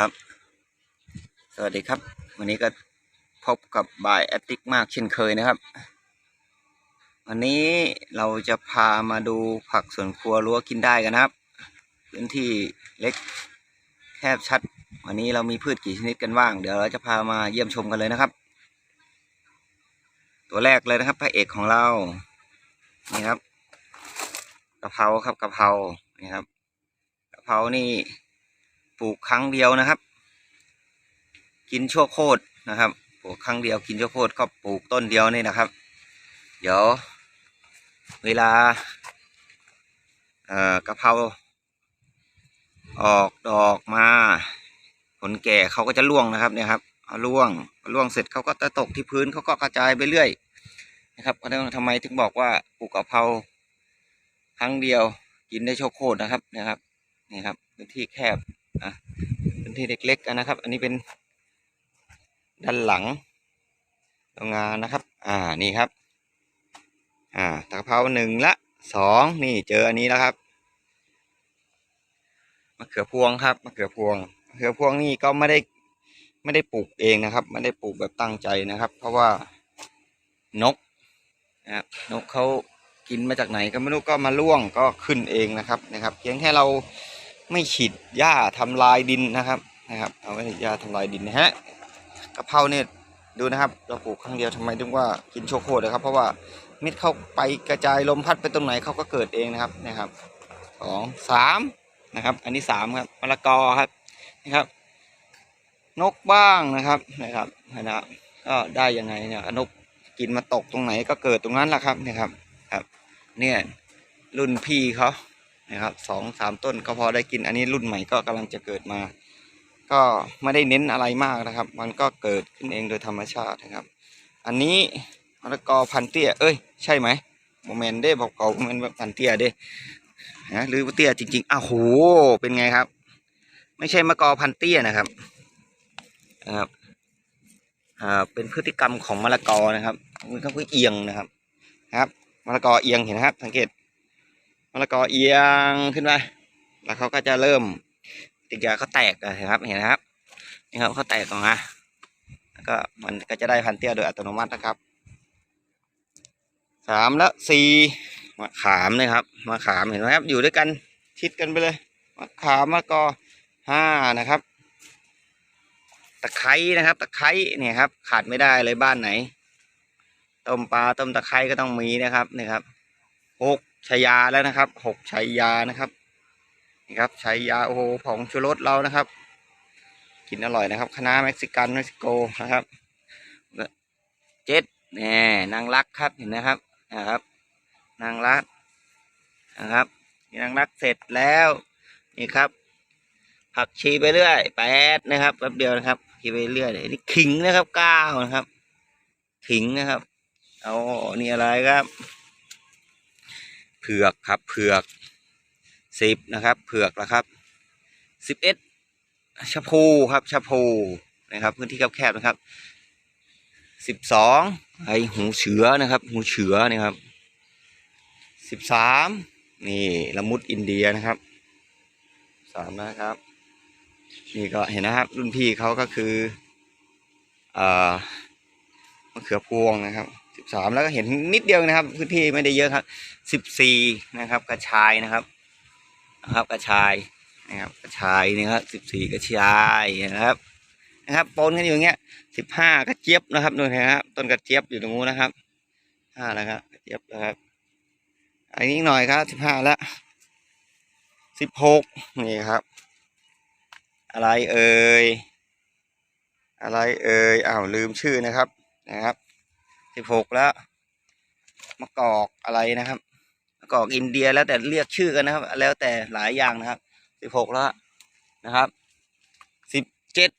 ครับ สวัสดีครับ วันนี้ก็พบกับบายแอตติกมากเช่นเคยนะครับ วันนี้เราจะพามาดูผักสวนครัวรั้วกินได้กันนะครับ พื้นที่เล็กแคบชัด วันนี้เรามีพืชกี่ชนิดกันบ้าง เดี๋ยวเราจะพามาเยี่ยมชมกันเลยนะครับ ตัวแรกเลยนะครับพระเอกของเรา นี่ครับกะเพราครับกะเพรานี่ครับกะเพรานี่ ปลูกครั้งเดียวนะครับ กินชั่วโคตรนะครับปลูกครั้งเดียวกินชั่วโคตรก็ปลูกต้นเดียวนี่นะครับ เดี๋ยว เวลาเอ่อกะเพราออกดอกมาผลแก่เขาก็จะร่วงนะครับเนี่ยครับเอาร่วงร่วงเสร็จเขาก็จะตกที่พื้นเขาก็กระจายไปเรื่อยนะครับก็ทำไมถึงบอกว่าปลูกกะเพราครั้งเดียวกินได้โชคโคตรนะครับนะครับนี่ครับพื้นที่แคบ อะพื้นที่เล็กๆนนะครับ อันนี้เป็นด้านหลังโรงงานนะครับ อ่านี่ครับ อ่าตะกะเพราหนึ่งละสองนี่เจออันนี้แล้วครับมะเขือพวงครับมะเขือพวงมะเขือพวงนี่ก็ไม่ได้ไม่ได้ปลูกเองนะครับ ไม่ได้ปลูกแบบตั้งใจนะครับ เพราะว่านกนะครับนกเขากินมาจากไหนก็ไม่รู้ก็มาล่วงก็ขึ้นเองนะครับนะครับ เพียงแค่เรา ไม่ฉีดหญ้าทำลายดินนะครับนะครับเอาไม่ฉีดหญ้าทำลายดินนะฮะกะเพราเนี่ยดูนะครับเราปลูกครั้งเดียวทำไมถึงว่ากินโชโคตรนะครับ เพราะว่าเม็ดเข้าไปกระจายลมพัดไปตรงไหนเขาก็เกิดเองนะครับนะครับสองสามนะครับ อันนี้สามครับมะละกอครับนะครับ นกบ้างนะครับนะครับนะครับก็ได้ยังไงเนี่ยนกกินมาตกตรงไหนก็เกิดตรงนั้นแหละครับนะครับครับ เนี่ยรุ่นพี่เขา นะครับสองสามต้นก็พอได้กินอันนี้รุ่นใหม่ก็กำลังจะเกิดมา ก็ไม่ได้เน้นอะไรมากนะครับ มันก็เกิดขึ้นเองโดยธรรมชาตินะครับ อันนี้มะละกอพันเตี้ย เอ้ย ใช่ไหมโมเมนเด้บอกเก่าโมเมนพันเตี้ยเด้นะหรือเตี้ยจริงๆอ้าวโหเป็นไงครับ ไม่ใช่มะกอพันเตี้ยนะครับนะครับอ่าเป็นพฤติกรรมของมะละกอนะครับมันก็คือเอียงนะครับ ครับมะละกอเอียงเห็นครับสังเกต มะละกอเอียงขึ้นไปแล้วเขาก็จะเริ่มติดยาเขาแตกนะครับเห็นนะครับนี่ครับเขาแตกออกมาแล้วก็มันก็จะได้พันเตี้ยโดยอัตโนมัตินะครับสามและสี่มะขามนะครับมะขามเห็นไหมครับ อยู่ด้วยกันชิดกันไปเลยมะขามมะกอห้านะครับตะไคร้นะครับ ตะไคร้เนี่ยครับ ขาดไม่ได้เลยบ้านไหนต้มปลาต้มตะไคร้ก็ต้องมีนะครับนี่ครับหก ชายาแล้วนะครับหกชายานะครับนี่ครับชายาโอ้โหผงชูรสเรานะครับ กินอร่อยนะครับคณะเม็กซิกันเม็กซิโกนะครับเจ็ดนี่นางรักครับเห็นนะครับนะครับนางรักนะครับนางรักเสร็จแล้วนี่ครับ ผักชีไปเรื่อยแปดนะครับแป๊บเดียวนะครับชีไปเรื่อยนี่ขิงนะครับเก้านะครับ ขิงนะครับเอานี่อะไรครับ ผือกครับเผือกสิบนะครับเผือกแล้วครับสิบเอ็ดชะพูครับชะพูนะครับ พื้นที่แคบๆนะครับสิบสองไอหูเสือนะครับหูเสือนี่ครับสิบสามนี่ละมุดอินเดียนะครับสามนะครับ นี่ก็เห็นนะครับ รุ่นพี่เขาก็คืออ่อมะเขือพวงนะครับ สิบสามแล้วก็เห็นนิดเดียวนะครับพื้นที่ไม่ได้เยอะครับสิบสี่นะครับ กระชายนะครับนะครับ กระชายนะครับกระชายนี่ครับสิบสี่กระชายนะครับนะครับปนกันอยู่อย่างเงี้ยสิบห้ากระเจี๊ยบนะครับดูนะครับต้นกระเจี๊ยบอยู่ตรงนู้นนะครับห้าแล้วครับกระเจี๊ยบนะครับอันนี้หน่อยครับสิบห้าแล้วสิบหกนี่ครับ อะไรเอ่ยอะไรเอ่ยอ้าวลืมชื่อนะครับนะครับ สิบหกแล้วมะกอกอะไรนะครับมะกอกอินเดียแล้วแต่เรียกชื่อกันนะครับ แล้วแต่หลายอย่างนะครับสิบหกแล้วนะครับสิบเจ็ด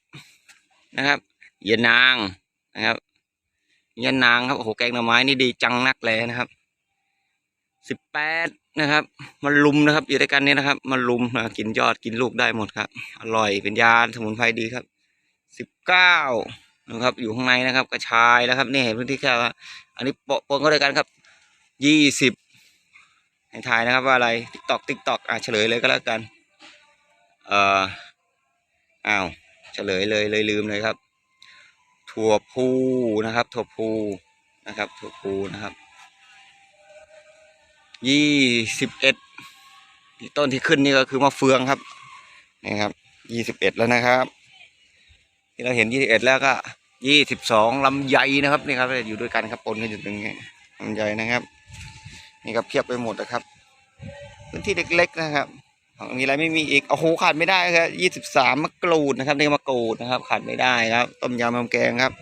นะครับเยนนางนะครับเยนนางครับโอ้โหแกงหน่อไม้นี่ดีจังนักเลยนะครับสิบแปดนะครับมันลุมนะครับ อยู่ด้วยกันเนี่ยนะครับมันลุมนะกินยอดกินลูกได้หมดครับ อร่อยเป็นยาสมุนไพรดีครับสิบเก้า นะครับ อยู่ข้างในนะครับ กระชายนะครับ นี่เห็นพื้นที่แค่อันนี้ปะปนก็ด้วยกันครับยี่สิบให้ทายนะครับว่าอะไรติ๊กตอกติ๊กตอกอะเฉลยเลยก็แล้วกันเอ่ออ้าวเฉลยเลยเลยลืมเลยครับ ถั่วพูนะครับ ถั่วพูนะครับ ถั่วพูนะครับยี่สิบเอ็ดต้นที่ขึ้นนี่ก็คือมะเฟืองครับนี่ครับยี่สิบเอ็ดแล้วนะครับ ที่เราเห็นยี่สิบเอ็ดแล้วก็ ยี่สิบสองลำไยนะครับนี่ครับอยู่ด้วยกันครับปนกันอยู่ตรงนี้ลำไยนะครับนี่ครับเพียบไปหมดนะครับพื้นที่เล็กๆนะครับมีอะไรไม่มีอีกโอ้โหขาดไม่ได้ครับยี่สิบสามมะกรูดนะครับนี่มะกรูดนะครับ ขาดไม่ได้ครับ ต้มยำมำแกงครับ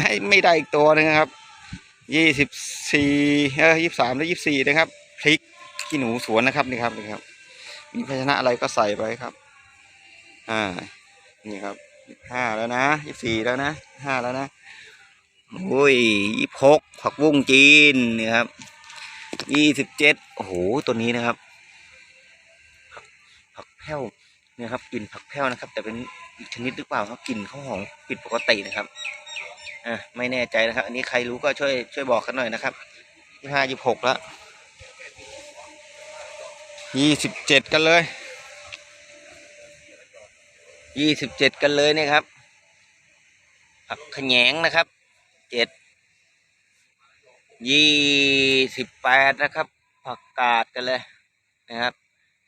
ให้ไม่ได้อีกตัวหนึงครับยี่สิบสี่เออยี่สามและยี่สี่นะครับพริกขี้หนูสวนนะครับนี่ครับนี่ครับ มีภาชนะอะไรก็ใส่ไปครับ อ่า นี่ครับ ห้าแล้วนะยี่สี่แล้วนะห้าแล้วนะโอ้ยยี่หกผักบุ้งจีนนี่ครับยี่สิบเจ็ดโอ้โหตัวนี้นะครับ ผักแพ้วเนี่ยครับกลิ่นผักแพ้วนะครับ แต่เป็นอีกชนิดหรือเปล่าครับกลิ่นเขาหอมผิดปกตินะครับอะไม่แน่ใจนะครับ อันนี้ใครรู้ก็ช่วยช่วยบอกกันหน่อยนะครับยี่ห้ายี่หกแล้วยี่สิบเจ็ดกันเลย ยี่สิบเจ็ดกันเลยเนี่ยครับผักขแหยงนะครับเจ็ดยี่สิบแปดนะครับ ผักกาดกันเลยนะครับ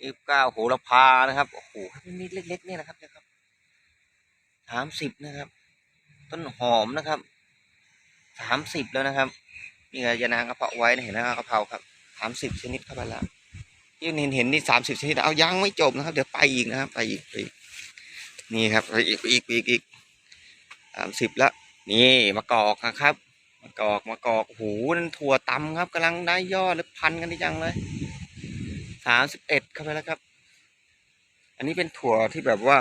ยี่สิบเก้าโหระพานะครับโอ้โหนิดเล็กๆเนี่ยนะครับนะครับสามสิบนะครับ ต้นหอมนะครับสามสิบแล้วนะครับนี่ไงยานางกระเพาะไว้นะเห็นไหมกระเพราครับสามสิบชนิดเข้าไปแล้วที่เห็นเห็นนี่สามสิบชนิดเอายังไม่จบนะครับ เดี๋ยวไปอีกนะครับไปอีกไปอีก นี่ครับอีกอีกอีกอีกสามสิบแล้วนี่มะกอกนะครับมะกอกมะกอกโอ้โหนั่นถั่วตำครับกำลังได้ยอดหรือพันกันที่จังเลยสามสิบเอ็ดเข้าไปแล้วครับ อันนี้เป็นถั่วที่แบบว่า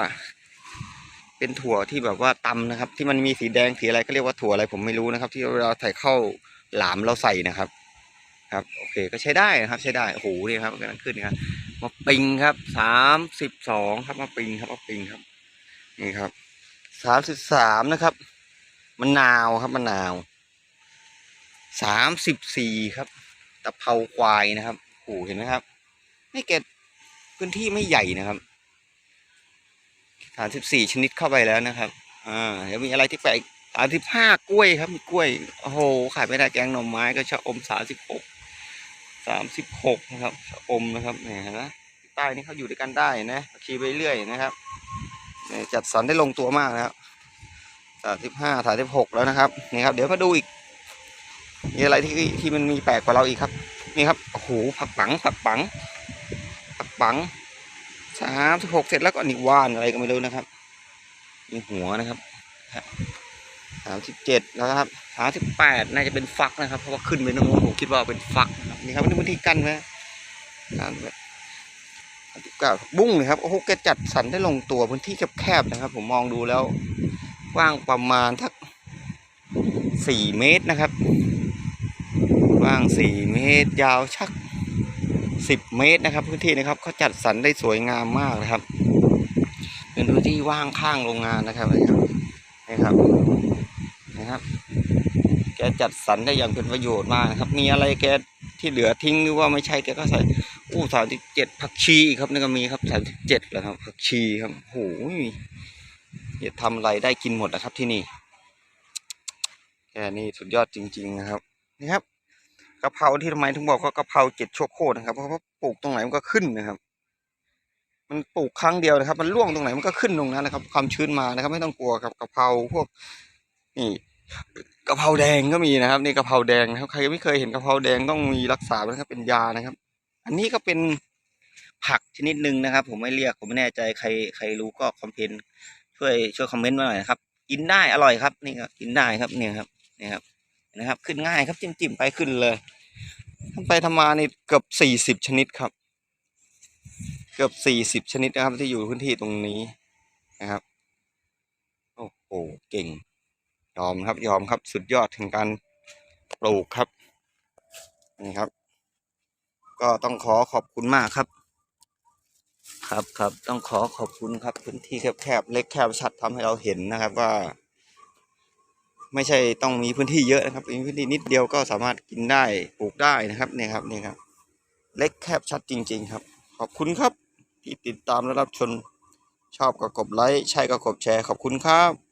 เป็นถั่วที่แบบว่าตำนะครับ ที่มันมีสีแดงสีอะไรก็เรียกว่าถั่วอะไรผมไม่รู้นะครับ ที่เราใส่เข้าหลามเราใส่นะครับ ครับโอเคก็ใช้ได้นะครับ ใช้ได้โอ้โหนี่ครับกำลังขึ้นนะครับมาปิงครับสามสิบสองครับมาปิงครับมาปิงครับ นี่ครับสามสิบสามนะครับมะนาวครับมะนาวสามสิบสี่ครับตะเภาควายนะครับโอ้เห็นไหมครับนี่แกพื้นที่ไม่ใหญ่นะครับสามสิบสี่ชนิดเข้าไปแล้วนะครับอ่าเดี๋ยวมีอะไรที่แปลกสามสิบห้ากล้วยครับมีกล้วยโอ้โหขายไม่ได้แกงหน่อไม้ก็ชะอมสามสิบหกสามสิบหกนะครับชะอมนะครับเนี่ยเห็นไหมใต้นี่เขาอยู่ด้วยกันได้นะขี่ไปเรื่อยนะครับ จัดสรรได้ลงตัวมากนะครับสามสิบห้าสามสิบหกแล้วนะครับนี่ครับ เดี๋ยวมาดูอีกมีอะไรที่ที่มันมีแปลกกว่าเราอีกครับ นี่ครับโอ้โหผักปังผักปังผักปังสามสิบหกเสร็จแล้วก็นี่ว่านอะไรก็ไม่รู้นะครับมีหัวนะครับสามสิบเจ็ดแล้วครับสามสิบแปดน่าจะเป็นฟักนะครับ เพราะว่าขึ้นไปตรงนู้นผมคิดว่าเป็นฟักนะครับนี่ครับนี่พื้นที่กั้นไหมกั้นแบ บุ้งเลยครับโอ้โหแกจัดสรรได้ลงตัวพื้นที่แคบๆนะครับ ผมมองดูแล้วกว้างประมาณทักสี่เมตรนะครับกว้างสี่เมตร ยาวชักสิบเมตรนะครับ พื้นที่นะครับเขาจัดสรรได้สวยงามมากนะครับ เป็นพื้นที่ว่างข้างโรงงานนะครับนี่ครับนี่ครับนะครับแกจัดสรรได้อย่างเป็นประโยชน์มากนะครับ มีอะไรแกที่เหลือทิ้งหรือว่าไม่ใช่แกก็ใส่ อู้สามสิบเจ็ดผักชีครับนี่ก็มีครับสามสิบเจ็ดแล้วครับผักชีครับโอ้โหจะทำอะไรได้กินหมดนะครับที่นี่แกนี่สุดยอดจริง ๆ นะครับนี่ครับกะเพราที่ทำไมถึงบอกว่ากะเพราเจ็ดชั่วโคตรนะครับเพราะว่าปลูกตรงไหนมันก็ขึ้นนะครับ มันปลูกครั้งเดียวนะครับ มันร่วงตรงไหนมันก็ขึ้นตรงนั้นนะครับ ความชื้นมานะครับ ไม่ต้องกลัวครับกะเพราพวกนี่กะเพราแดงก็มีนะครับ นี่กะเพราแดงนะครับใครไม่เคยเห็นกะเพราแดงต้องมีรักษานะครับเป็นยานะครับ อันนี้ก็เป็นผักชนิดหนึ่งนะครับ ผมไม่เรียกผมไม่แน่ใจใครใครรู้ก็คอมเพนช่วยช่วยคอมเมนต์มาหน่อยนะครับกินได้อร่อยครับนี่ครับกินได้ครับเนี่ยครับนี่ครับนะครับ ขึ้นง่ายครับจิ้มจิ้มๆไปขึ้นเลยทำไปทำมานี่เกือบสี่สิบชนิดครับ เกือบสี่สิบชนิดนะครับ ที่อยู่พื้นที่ตรงนี้นะครับโอ้โหเก่ง ยอมครับยอมครับ สุดยอดถึงการปลูกครับนี่ครับ ก็ต้องขอขอบคุณมากครับ ครับครับต้องขอขอบคุณครับพื้นที่แคบๆเล็กแคบชัดทำให้เราเห็นนะครับว่า ไม่ใช่ต้องมีพื้นที่เยอะนะครับมีพื้นที่นิดเดียวก็สามารถกินได้ปลูกได้นะครับเนี่ยครับเนี่ยครับ เล็กแคบชัดจริง ๆ ครับ ขอบคุณครับที่ติดตามและรับชมชอบก็กดไลค์ใช่ก็กดแชร์ขอบคุณครับ